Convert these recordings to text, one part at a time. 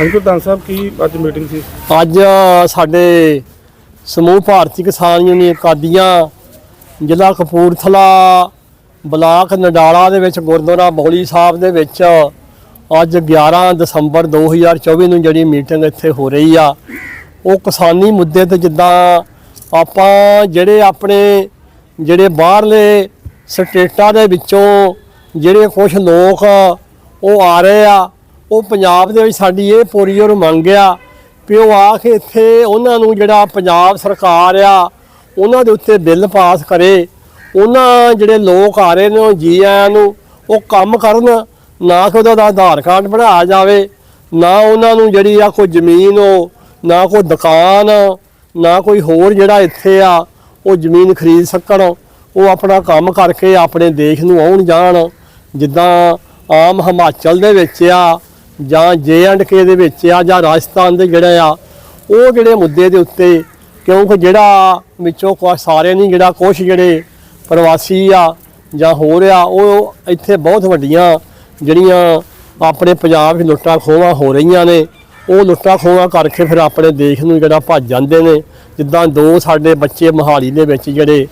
ਹਾਂਜੀ, ਪ੍ਰਧਾਨ ਸਾਹਿਬ, ਕੀ ਅੱਜ ਮੀਟਿੰਗ ਸੀ? ਅੱਜ ਸਾਡੇ ਸਮੂਹ ਭਾਰਤੀ ਕਿਸਾਨ ਯੂਨੀਅਨ ਕਾਦੀਆਂ, ਜ਼ਿਲ੍ਹਾ ਕਪੂਰਥਲਾ, ਬਲਾਕ ਨਡਾਲਾ ਦੇ ਵਿੱਚ, ਗੁਰਦੁਆਰਾ ਬੌਲੀ ਸਾਹਿਬ ਦੇ ਵਿੱਚ, ਅੱਜ 11 ਦਸੰਬਰ 2024 ਨੂੰ ਜਿਹੜੀ ਮੀਟਿੰਗ ਇੱਥੇ ਹੋ ਰਹੀ ਆ, ਉਹ ਕਿਸਾਨੀ ਮੁੱਦੇ ਤੇ ਜਿੱਦਾਂ ਆਪਾਂ ਜਿਹੜੇ ਆਪਣੇ, ਜਿਹੜੇ ਬਾਹਰਲੇ ਸਟੇਟਾਂ ਦੇ ਵਿੱਚੋਂ ਜਿਹੜੇ ਕੁਝ ਲੋਕ ਉਹ ਆ ਰਹੇ ਆ ਉਹ ਪੰਜਾਬ ਦੇ ਵਿੱਚ ਸਾਡੀ ਇਹ ਪੂਰੀ ਔਰ ਮੰਗ ਆ ਵੀ ਉਹ ਆ ਕੇ ਇੱਥੇ ਉਹਨਾਂ ਨੂੰ ਜਿਹੜਾ ਪੰਜਾਬ ਸਰਕਾਰ ਆ, ਉਹਨਾਂ ਦੇ ਉੱਤੇ ਬਿੱਲ ਪਾਸ ਕਰੇ। ਉਹਨਾਂ ਜਿਹੜੇ ਲੋਕ ਆ ਰਹੇ ਨੇ, ਉਹ ਜੀ ਆਇਆਂ ਨੂੰ ਉਹ ਕੰਮ ਕਰਨ, ਨਾ ਕਿ ਉਹਦਾ ਆਧਾਰ ਕਾਰਡ ਬਣਾਇਆ ਜਾਵੇ, ਨਾ ਉਹਨਾਂ ਨੂੰ ਜਿਹੜੀ ਆ ਕੋਈ ਜ਼ਮੀਨ ਉਹ, ਨਾ ਕੋਈ ਦੁਕਾਨ, ਨਾ ਕੋਈ ਹੋਰ ਜਿਹੜਾ ਇੱਥੇ ਆ, ਉਹ ਜ਼ਮੀਨ ਖਰੀਦ ਸਕਣ, ਉਹ ਆਪਣਾ ਕੰਮ ਕਰਕੇ ਆਪਣੇ ਦੇਸ਼ ਨੂੰ ਆਉਣ ਜਾਣ, ਜਿੱਦਾਂ ਆਮ ਹਿਮਾਚਲ ਦੇ ਵਿੱਚ ਆ ਜਾਂ ਜੇ ਐਂਡ ਕੇ ਦੇ ਵਿੱਚ ਆ ਜਾਂ ਰਾਜਸਥਾਨ ਦੇ ਜਿਹੜਾ ਆ, ਉਹ ਜਿਹੜੇ ਮੁੱਦੇ ਦੇ ਉੱਤੇ ਕਿਉਂਕਿ ਜਿਹੜਾ ਵਿੱਚੋਂ ਕੋ ਸਾਰੇ ਨਹੀਂ ਜਿਹੜਾ ਕੁਛ ਜਿਹੜੇ ਪ੍ਰਵਾਸੀ ਆ ਜਾਂ ਹੋਰ ਆ, ਉਹ ਇੱਥੇ ਬਹੁਤ ਵੱਡੀਆਂ ਜਿਹੜੀਆਂ ਆਪਣੇ ਪੰਜਾਬ 'ਚ ਲੁੱਟਾਂ ਖੋਹਾਂ ਹੋ ਰਹੀਆਂ ਨੇ, ਉਹ ਲੁੱਟਾਂ ਖੋਹਾਂ ਕਰਕੇ ਫਿਰ ਆਪਣੇ ਦੇਸ਼ ਨੂੰ ਜਿਹੜਾ ਭੱਜ ਜਾਂਦੇ ਨੇ। ਜਿੱਦਾਂ ਦੋ ਸਾਡੇ ਬੱਚੇ ਮਹਾਲੀ ਦੇ ਵਿੱਚ ਜਿਹੜੇ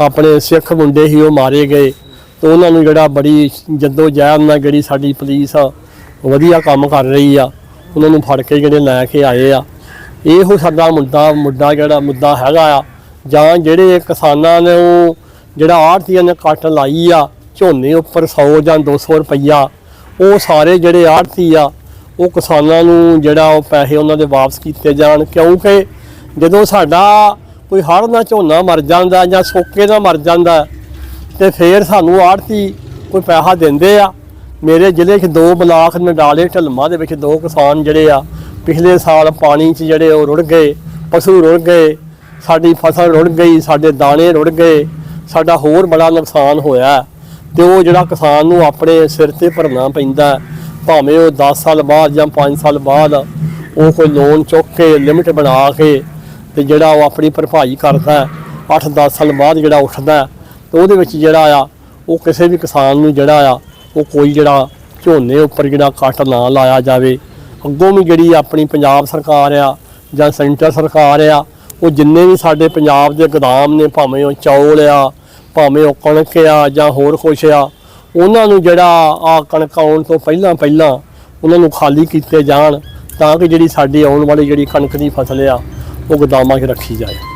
ਆਪਣੇ ਸਿੱਖ ਮੁੰਡੇ ਸੀ, ਉਹ ਮਾਰੇ ਗਏ ਤੇ ਉਹਨਾਂ ਨੂੰ ਜਿਹੜਾ ਬੜੀ ਜੱਦੋ ਜਹਿਦ ਨਾਲ ਜਿਹੜੀ ਸਾਡੀ ਪੁਲਿਸ ਆ ਵਧੀਆ ਕੰਮ ਕਰ ਰਹੀ ਆ। ਉਹਨਾਂ ਨੂੰ ਫੜ ਕੇ ਜਿਹੜੇ ਲੈ ਕੇ ਆਏ ਆ। ਇਹੋ ਸਾਡਾ ਮੁੱਦਾ ਮੁੱਦਾ ਜਿਹੜਾ ਮੁੱਦਾ ਹੈਗਾ ਆ। ਜਾਂ ਜਿਹੜੇ ਕਿਸਾਨਾਂ ਨੇ ਉਹ ਜਿਹੜਾ ਆੜਤੀਆਂ ਨੇ ਕੱਟ ਲਾਈ ਆ, ਝੋਨੇ ਉੱਪਰ 100 ਜਾਂ 200 ਰੁਪਈਆ, ਉਹ ਸਾਰੇ ਜਿਹੜੇ ਆੜਤੀ ਆ, ਉਹ ਕਿਸਾਨਾਂ ਨੂੰ ਜਿਹੜਾ ਉਹ ਪੈਸੇ ਉਹਨਾਂ ਦੇ ਵਾਪਸ ਕੀਤੇ ਜਾਣ। ਕਿਉਂਕਿ ਜਦੋਂ ਸਾਡਾ ਕੋਈ ਹੜ੍ਹ ਨਾਲ ਝੋਨਾ ਮਰ ਜਾਂਦਾ ਜਾਂ ਸੋਕੇ ਨਾਲ ਮਰ ਜਾਂਦਾ, ਤੇ ਫੇਰ ਸਾਨੂੰ ਆੜਤੀ ਕੋਈ ਪੈਸਾ ਦਿੰਦੇ ਆ। ਮੇਰੇ ਜ਼ਿਲ੍ਹੇ 'ਚ ਦੋ ਬਲਾਕ ਨਡਾਲੇ ਢਲਮਾ ਦੇ ਵਿੱਚ ਦੋ ਕਿਸਾਨ ਜਿਹੜੇ ਆ, ਪਿਛਲੇ ਸਾਲ ਪਾਣੀ 'ਚ ਜਿਹੜੇ ਉਹ ਰੁੜ ਗਏ, ਪਸ਼ੂ ਰੁੜ ਗਏ, ਸਾਡੀ ਫਸਲ ਰੁੜ ਗਈ, ਸਾਡੇ ਦਾਣੇ ਰੁੜ ਗਏ, ਸਾਡਾ ਹੋਰ ਬੜਾ ਨੁਕਸਾਨ ਹੋਇਆ। ਤੇ ਉਹ ਜਿਹੜਾ ਕਿਸਾਨ ਨੂੰ ਆਪਣੇ ਸਿਰ ਤੇ ਭਰਨਾ ਪੈਂਦਾ, ਭਾਵੇਂ ਉਹ 10 ਸਾਲ ਬਾਅਦ ਜਾਂ 5 ਸਾਲ ਬਾਅਦ ਉਹ ਕੋਈ ਲੋਨ ਚੁੱਕ ਕੇ ਲਿਮਟ ਬਣਾ ਕੇ ਤੇ ਜਿਹੜਾ ਉਹ ਆਪਣੀ ਭਰਪਾਈ ਕਰਦਾ 8-10 ਸਾਲ ਬਾਅਦ ਜਿਹੜਾ ਉੱਠਦਾ, ਤੇ ਉਹਦੇ ਵਿੱਚ ਜਿਹੜਾ ਆ, ਉਹ ਕਿਸੇ ਵੀ ਕਿਸਾਨ ਨੂੰ ਜਿਹੜਾ ਆ ਉਹ ਕੋਈ ਜਿਹੜਾ ਝੋਨੇ ਉੱਪਰ ਜਿਹੜਾ ਕੱਟ ਨਾ ਲਾਇਆ ਜਾਵੇ। ਅੱਗੋਂ ਵੀ ਜਿਹੜੀ ਆਪਣੀ ਪੰਜਾਬ ਸਰਕਾਰ ਆ ਜਾਂ ਸੈਂਟਰ ਸਰਕਾਰ ਆ, ਉਹ ਜਿੰਨੇ ਵੀ ਸਾਡੇ ਪੰਜਾਬ ਦੇ ਗੋਦਾਮ ਨੇ, ਭਾਵੇਂ ਉਹ ਚੌਲ ਆ, ਭਾਵੇਂ ਉਹ ਕਣਕ ਆ ਜਾਂ ਹੋਰ ਕੁਛ ਆ, ਉਹਨਾਂ ਨੂੰ ਜਿਹੜਾ ਆ ਕਣਕ ਆਉਣ ਤੋਂ ਪਹਿਲਾਂ ਪਹਿਲਾਂ ਉਹਨਾਂ ਨੂੰ ਖਾਲੀ ਕੀਤੇ ਜਾਣ ਤਾਂ ਕਿ ਜਿਹੜੀ ਸਾਡੀ ਆਉਣ ਵਾਲੀ ਜਿਹੜੀ ਕਣਕ ਦੀ ਫਸਲ ਆ, ਉਹ ਗੋਦਾਮਾਂ 'ਚ ਰੱਖੀ ਜਾਏ।